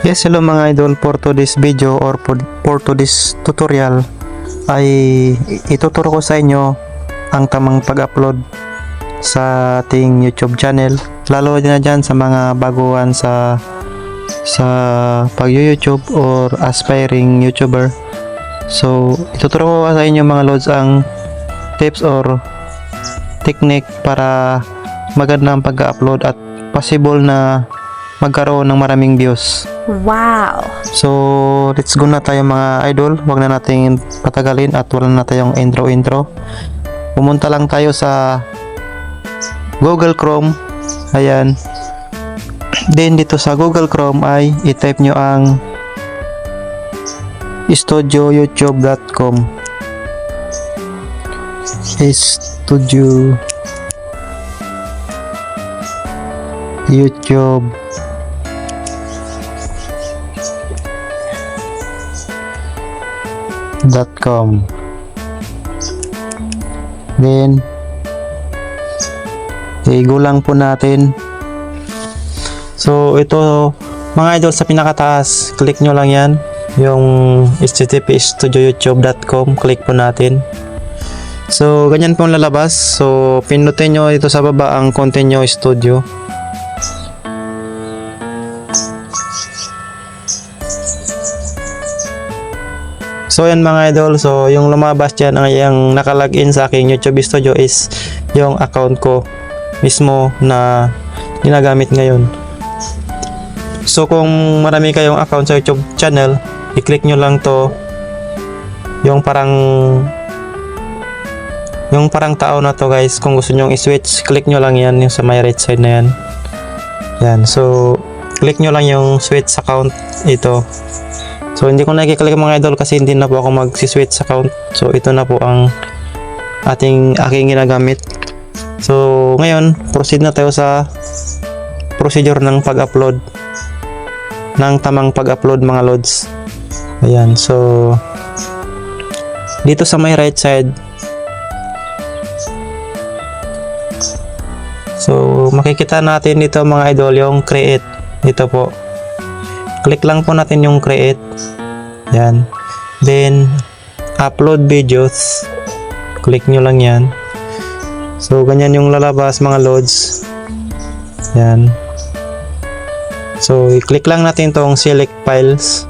Yes, hello mga idol. For today's video or for, for today's tutorial ay ituturo ko sa inyo ang tamang pag-upload sa ating YouTube channel. Lalo na dyan sa mga baguhan sa sa pag-YouTube or aspiring YouTuber. So ituturo ko sa inyo mga loads ang tips or technique para maganda ang pag-upload at possible na magkaroon ng maraming views Wow! So, let's go na tayo mga idol. Huwag na natin patagalin at wala na tayong intro-intro. Pumunta lang tayo sa Google Chrome. Ayan. Then, dito sa Google Chrome ay i-type nyo ang studioyoutube.com Studio YouTube com. Then igo lang po natin. So ito mga idol sa pinakataas click nyo lang yan. Yung http studioyoutube.com click po natin. So ganyan po lalabas. So pinutin nyo ito sa baba ang continue studio So yan mga idol, so yung lumabas dyan ang yung nakalagin sa aking YouTube Studio is yung account ko mismo na ginagamit ngayon. So kung marami kayong account sa YouTube channel, i-click nyo lang to. Yung parang yung parang tao na to guys. Kung gusto nyo i-switch click nyo lang yan yung sa my right side na yan. Yan. So click nyo lang yung switch account ito So hindi ko nakiklik mga idol kasi hindi na po ako mag-switch account. So ito na po ang ating aking ginagamit. So ngayon, proceed na tayo sa procedure ng pag-upload ng tamang pag-upload mga loads. Ayan, so dito sa my right side So makikita natin dito mga idol yung create. Dito po. Click lang po natin yung create. Yan. Then, upload videos. Click nyo lang yan. So, ganyan yung lalabas mga loads. Yan. So, i-click lang natin tong select files.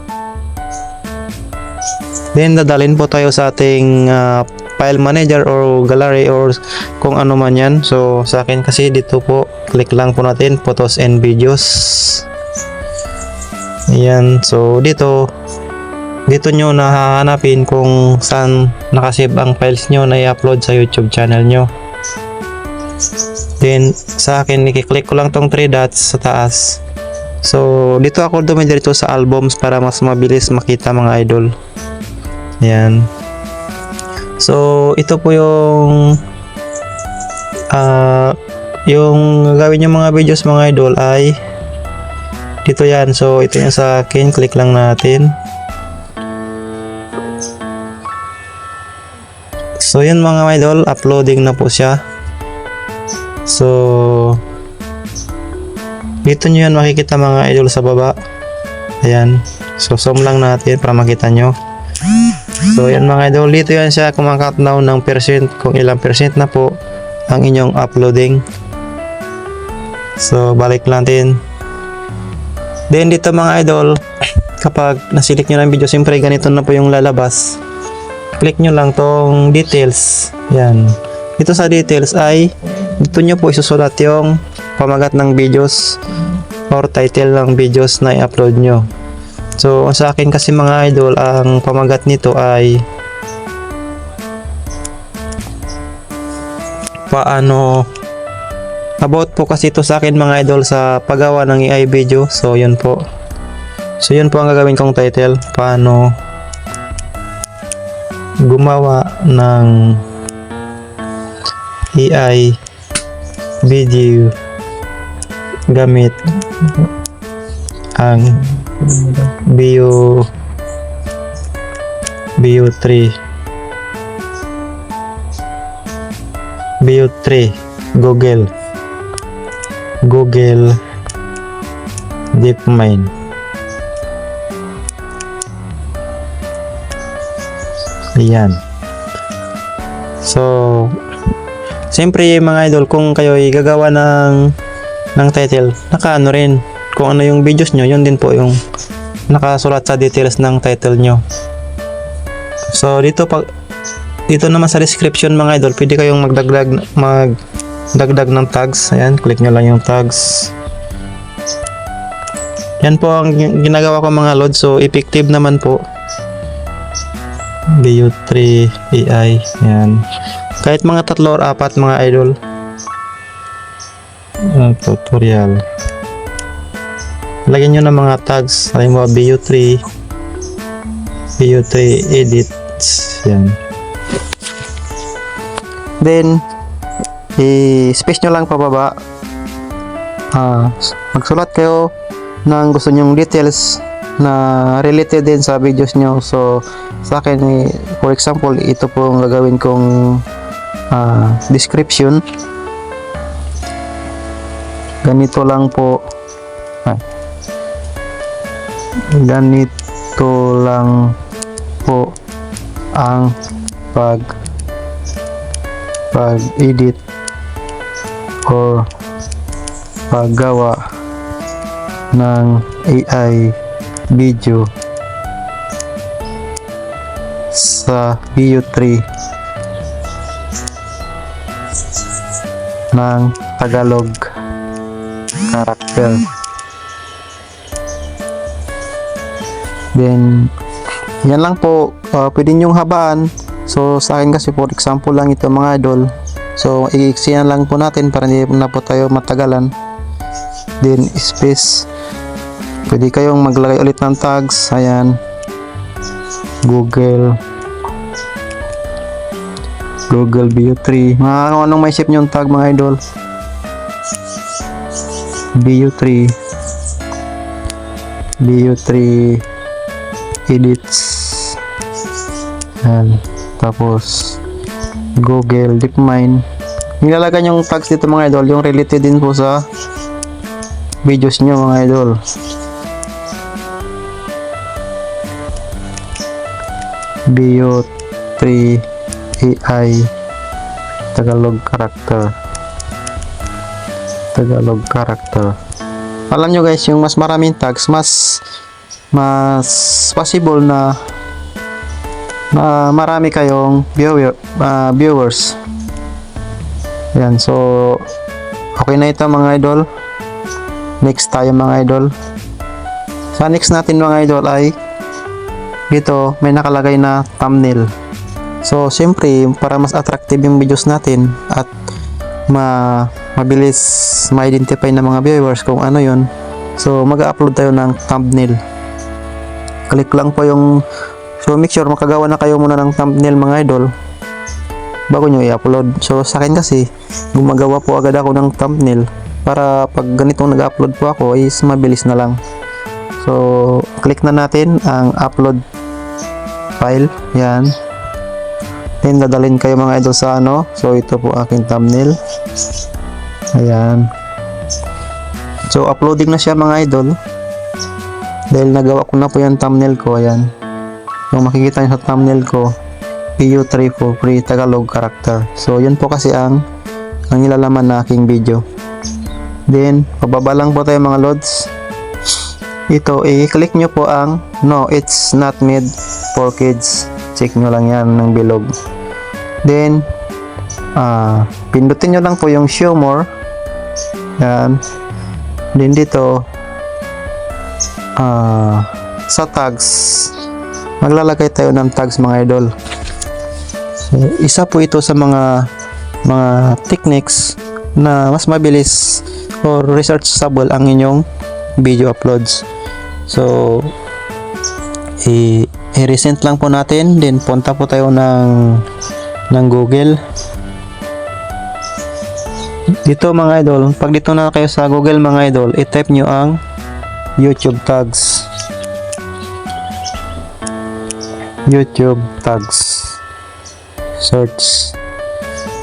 Then, dadalhin po tayo sa ating ah, file manager or gallery or kung ano man yan. So, sa akin kasi dito po, click lang po natin photos and videos. Ayan. So, dito, dito nyo nahahanapin kung saan nakasave ang files nyo na i-upload sa YouTube channel nyo. Then, sa akin, i-click ko lang tong 3 dots sa taas. So, dito ako dumidiretso sa albums para mas mabilis makita mga idol. Ayan. So, ito po yung ah yung gagawin yung mga videos mga idol ay dito yan. So, ito yung sa akin. Click lang natin. So, yun mga idol. Uploading na po siya. So, dito nyo yan makikita mga idol sa baba. Ayan. So, zoom lang natin para makita nyo. So, yan mga idol. Dito yan siya countdown ng percent. Kung ilang percent na po ang inyong uploading. So, balik natin. Then dito mga idol, kapag nasilik nyo ng video, siyempre ganito na po yung lalabas. Click nyo lang tong details. Yan. Dito sa details ay, dito nyo po isusulat yung pamagat ng videos or title ng videos na i-upload nyo. So, sa akin kasi mga idol, ang pamagat nito ay paano About po kasi ito sa akin mga idol sa paggawa ng AI video. So yun po. So yun po ang gagawin kong title. Paano gumawa ng AI video gamit ang Bio Bio 3 Bio 3 Google. Google DeepMind Ayan. So, siyempre mga idol, kung kayo ay gagawa ng, ng title, nakaano rin. Kung ano yung videos nyo, yun din po yung nakasulat sa details ng title nyo. So, dito pag dito naman sa description mga idol, pwede kayong magdagdag magdagdag ng tags. Ayan, click nyo lang yung tags. Yan po ang gin- ginagawa ko mga load. So, effective naman po. BU3 AI. Yan. Kahit mga tatlo or apat mga idol. Ah, tutorial. Lagyan nyo ng mga tags. Halimbawa BU3 BU3 edits. Yan. Then, i-space nyo lang pababa. Ah, magsulat kayo ng gusto nyong details na related din sa videos nyo. So, sa akin, eh, for example, ito po ang gagawin kong ah, description. Ganito lang po. Ganito lang po ang pag pag-edit or paggawa ng AI video sa BU3 ng Tagalog character. Then, yan lang po. Uh, pwede nyong habaan. So, sa akin kasi for example lang ito mga idol. So, i-iksiyan lang po natin para hindi na po tayo matagalan. Then, space. Pwede kayong maglagay ulit ng tags. Ayan. Google. Google View 3. Mga kung anong may shape yung tag mga idol. View 3. View 3 edits. Ayan. Tapos Google DeepMind. Nilalagay yung tags dito mga idol, yung related din po sa videos nyo mga idol. Bio 3 AI Tagalog character. Tagalog character. Alam nyo guys yung mas maraming tags mas mas possible na na marami kayong viewer, ah, viewers. Yan so okay na ito mga idol. Next tayo mga idol. Sa next natin mga idol ay dito may nakalagay na thumbnail. So siyempre para mas attractive yung videos natin at ma mabilis ma-identify ng mga viewers kung ano yon so mag-upload tayo ng thumbnail. Click lang po yung so make sure makagawa na kayo muna ng thumbnail mga idol bago nyo i-upload. So sa akin kasi gumagawa po agad ako ng thumbnail para pag ganitong nag-upload po ako is mabilis na lang. So click na natin ang upload file. Yan. Then dadalhin kayo mga idol sa ano. So ito po aking thumbnail. Ayan. So uploading na siya mga idol. Dahil nagawa ko na po yung thumbnail ko. Ayan. Yung makikita nyo sa thumbnail ko PU3 for free Tagalog character. So yun po kasi ang ang nilalaman na aking video. Then pababa lang po tayo mga lods. Ito i-click nyo po ang no it's not made for kids. Check nyo lang yan ng bilog. Then ah pindutin nyo lang po yung show more. Yan. Then dito ah sa tags maglalagay tayo ng tags mga idol. So isa po ito sa mga mga techniques na mas mabilis or researchable ang inyong video uploads. So i i-recent lang po natin. Then punta po tayo ng ng Google. Dito mga idol pag dito na kayo sa Google mga idol i-type nyo ang YouTube tags. YouTube tags. Search.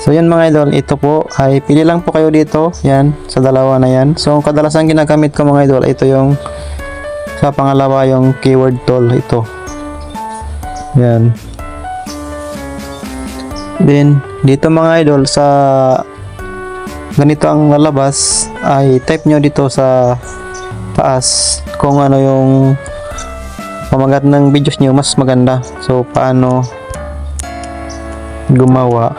So yan mga idol ito po ay pili lang po kayo dito. Yan sa dalawa na yan. So kadalasan ginagamit ko mga idol ito yung sa pangalawa yung keyword tool ito yan. Then, dito mga idol, sa ganito ang lalabas, ay type nyo dito sa taas kung ano yung pamagat ng videos nyo mas maganda. So, paano gumawa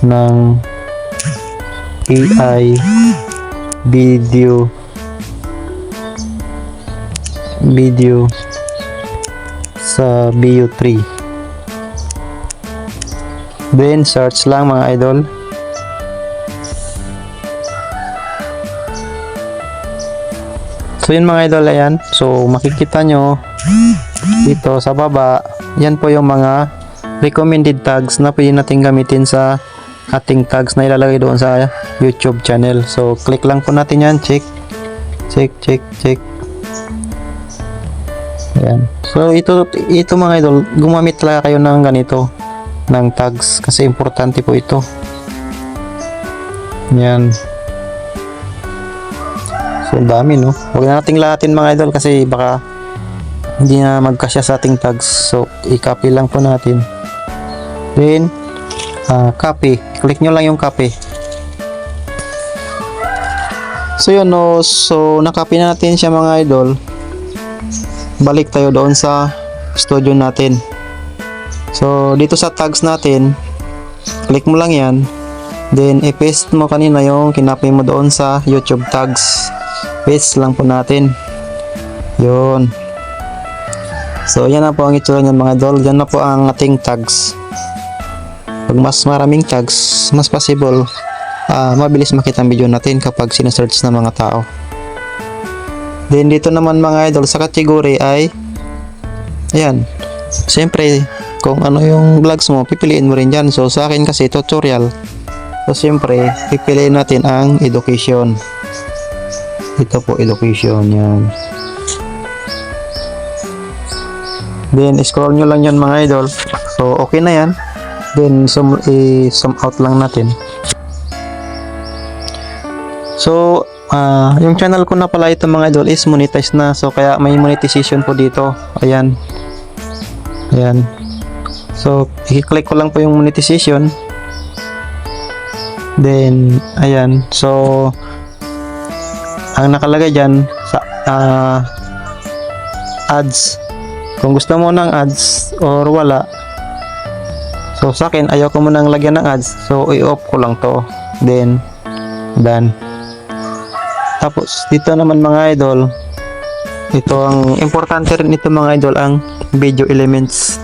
ng AI video? Video sa Bio 3 then search lang mga idol. So yun mga idol ayan. So makikita nyo dito sa baba yan po yung mga recommended tags na pwede natin gamitin sa ating tags na ilalagay doon sa YouTube channel. So click lang po natin yan. Check check check check Ayan. So ito ito mga idol, gumamit talaga kayo ng ganito ng tags kasi importante po ito. Yan. So dami no. Huwag na nating lahatin mga idol kasi baka hindi na magkasya sa ating tags. So i-copy lang po natin. Then ah, copy. Click nyo lang yung copy. So yun no. So na-copy na natin siya mga idol balik tayo doon sa studio natin. So, dito sa tags natin, click mo lang yan. Then, i-paste mo kanina yung kinapay mo doon sa YouTube tags. Paste lang po natin. Yun. So, yan na po ang itsura niyan mga idol. Yan na po ang ating tags. Pag mas maraming tags, mas possible ah, mabilis makita ang video natin kapag sinesearch ng mga tao. Then dito naman mga idol sa category ay ayan. Siyempre kung ano yung vlogs mo, pipiliin mo rin dyan. So sa akin kasi tutorial. So siyempre, pipiliin natin ang education. Ito po education yan. Then scroll nyo lang yan mga idol. So okay na yan. Then sum, i-sum out lang natin. So Ah, yung channel ko na pala ito mga idol is monetize na. So kaya may monetization po dito. Ayan. Ayan. So i-click ko lang po yung monetization. Then ayan. So ang nakalagay diyan sa ah, ads. Kung gusto mo ng ads or wala. So sa akin ayaw ko munang lagyan ng ads. So i-off ko lang to. Then done. Tapos dito naman mga idol, ito ang importante rin ito mga idol ang video elements.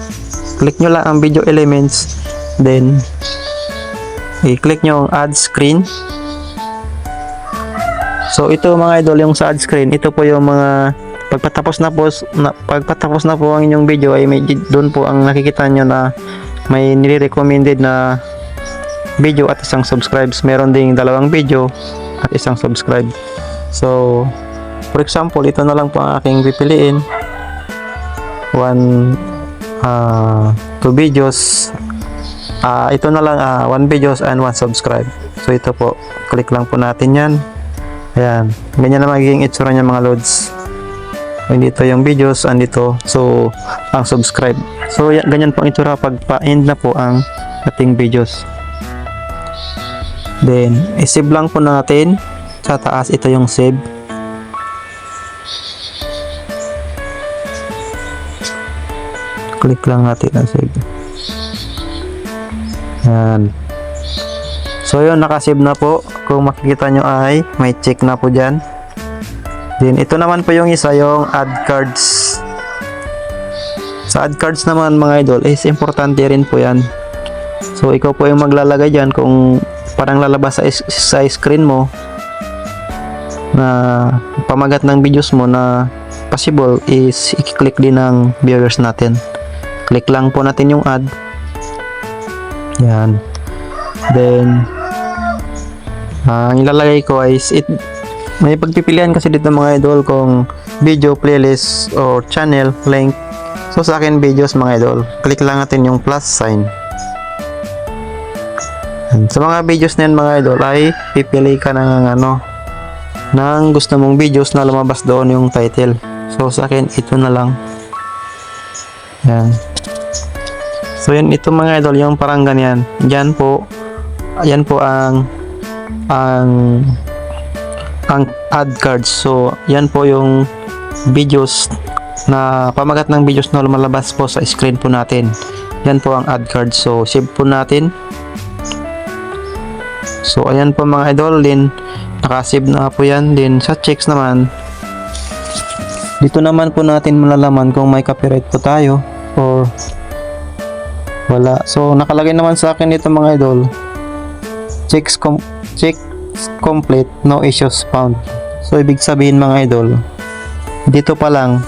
Click nyo lang ang video elements, then i-click nyo ang add screen. So ito mga idol yung sa add screen, ito po yung mga pagpatapos na po na, pagpatapos na po ang inyong video ay may doon po ang nakikita nyo na may nire-recommended na video at isang subscribes. Meron ding dalawang video at isang subscribe. So, for example, ito na lang po ang aking pipiliin. One, uh, two videos. Ah, ito na lang, ah, one videos and one subscribe. So, ito po. Click lang po natin yan. Ayan. Ganyan na magiging itsura niya mga loads. Dito yung videos, andito. So, ang subscribe. So, yan, ganyan po ang itsura pag pa-end na po ang ating videos. Then, isave lang po natin sa taas ito yung save. Click lang natin ang save. Yan. So yun nakasave na po. Kung makikita nyo ay may check na po dyan. Then ito naman po yung isa yung add cards. Sa add cards naman mga idol is importante rin po yan. So ikaw po yung maglalagay dyan kung parang lalabas sa, sa screen mo na pamagat ng videos mo na possible is i-click din ng viewers natin. Click lang po natin yung ad yan. Then ang ilalagay ko is it may pagpipilian kasi dito mga idol kung video playlist or channel link. So sa akin videos mga idol. Click lang natin yung plus sign. Yan. sa mga videos na yan mga idol ay pipili ka ng ano ng gusto mong videos na lumabas doon yung title. So sa akin ito na lang. Yan. So yan ito mga idol, yung parang ganyan. Yan po, yan po ang ang ang ad cards. So yan po yung videos na pamagat ng videos na lumalabas po sa screen po natin. Yan po ang ad card. So save po natin. So ayan po mga idol din nakasave na po yan din sa checks naman. Dito naman po natin malalaman kung may copyright po tayo or wala. So nakalagay naman sa akin dito mga idol. Checks com checks complete, no issues found. So ibig sabihin mga idol, dito pa lang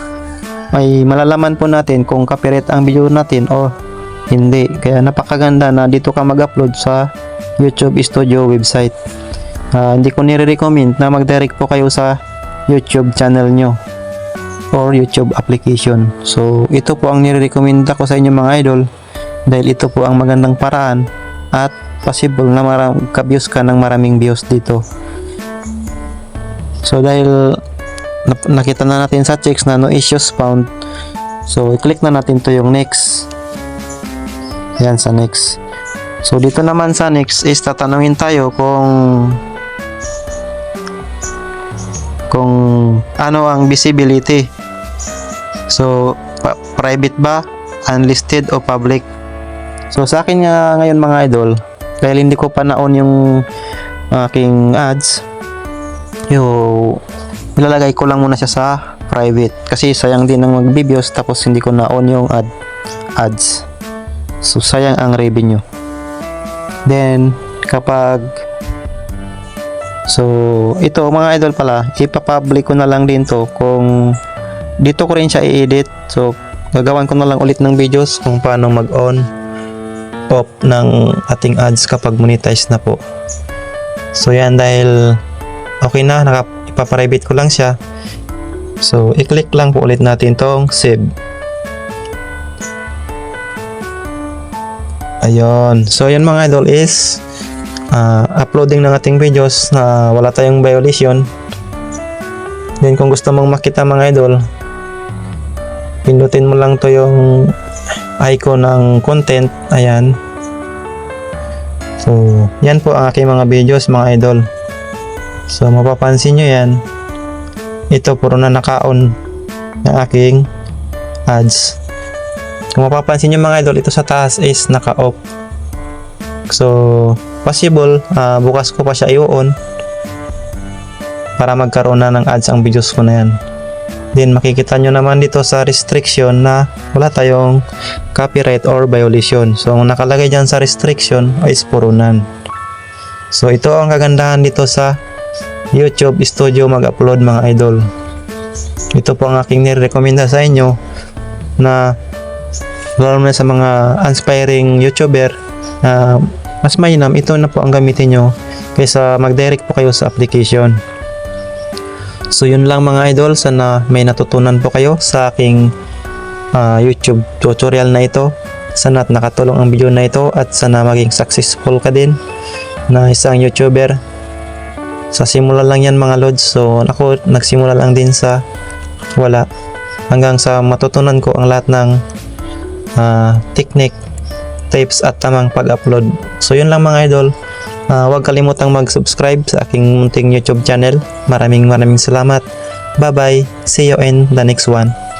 ay malalaman po natin kung copyright ang video natin o hindi. Kaya napakaganda na dito ka mag-upload sa YouTube Studio website. Ah, hindi ko nire-recommend na mag-direct po kayo sa YouTube channel nyo or YouTube application. So, ito po ang nire-recommend ko sa inyo mga idol dahil ito po ang magandang paraan at possible na maram ka-views ka ng maraming views dito. So, dahil nakita na natin sa checks na no issues found, so, i-click na natin to yung next. Yan sa next. So, dito naman sa next is tatanungin tayo kung kung ano ang visibility. So, private ba, unlisted o public? So, sa akin nga ngayon mga idol, dahil hindi ko pa na-on yung aking ads, yung ilalagay ko lang muna siya sa private kasi sayang din ng mag-videos tapos hindi ko na-on yung ad ads. So, sayang ang revenue. Then, kapag So, ito mga idol pala, ipapublic ko na lang din to kung dito ko rin siya i-edit. So, gagawan ko na lang ulit ng videos kung paano mag-on off ng ating ads kapag monetize na po. So, yan dahil okay na, naka, ipaprivate ko lang siya. So, i-click lang po ulit natin tong save. Ayun. So, yan mga idol is ah, uploading ng ating videos na wala tayong violation. Then kung gusto mong makita mga idol, pindutin mo lang to yung icon ng content. Ayan. So, yan po ang aking mga videos mga idol. So, mapapansin nyo yan. Ito puro na naka-on ng aking ads. Kung mapapansin nyo mga idol, ito sa taas is naka-off. So, possible ah, bukas ko pa siya i-on para magkaroon na ng ads ang videos ko na yan. Then makikita nyo naman dito sa restriction na wala tayong copyright or violation. So ang nakalagay dyan sa restriction is purunan. So ito ang kagandahan dito sa YouTube Studio mag-upload mga idol. Ito po ang aking nirekomenda sa inyo na lalo na sa mga aspiring YouTuber na mas mainam ito na po ang gamitin nyo kaysa mag-direct po kayo sa application. So yun lang mga idol, sana may natutunan po kayo sa aking ah, YouTube tutorial na ito. Sana at nakatulong ang video na ito at sana maging successful ka din na isang YouTuber. Sa simula lang yan mga lods, so ako nagsimula lang din sa wala hanggang sa matutunan ko ang lahat ng ah, technique tips at tamang pag-upload. So yun lang mga idol. Ah, huwag kalimutang mag-subscribe sa aking munting YouTube channel. Maraming maraming salamat. Bye-bye. See you in the next one.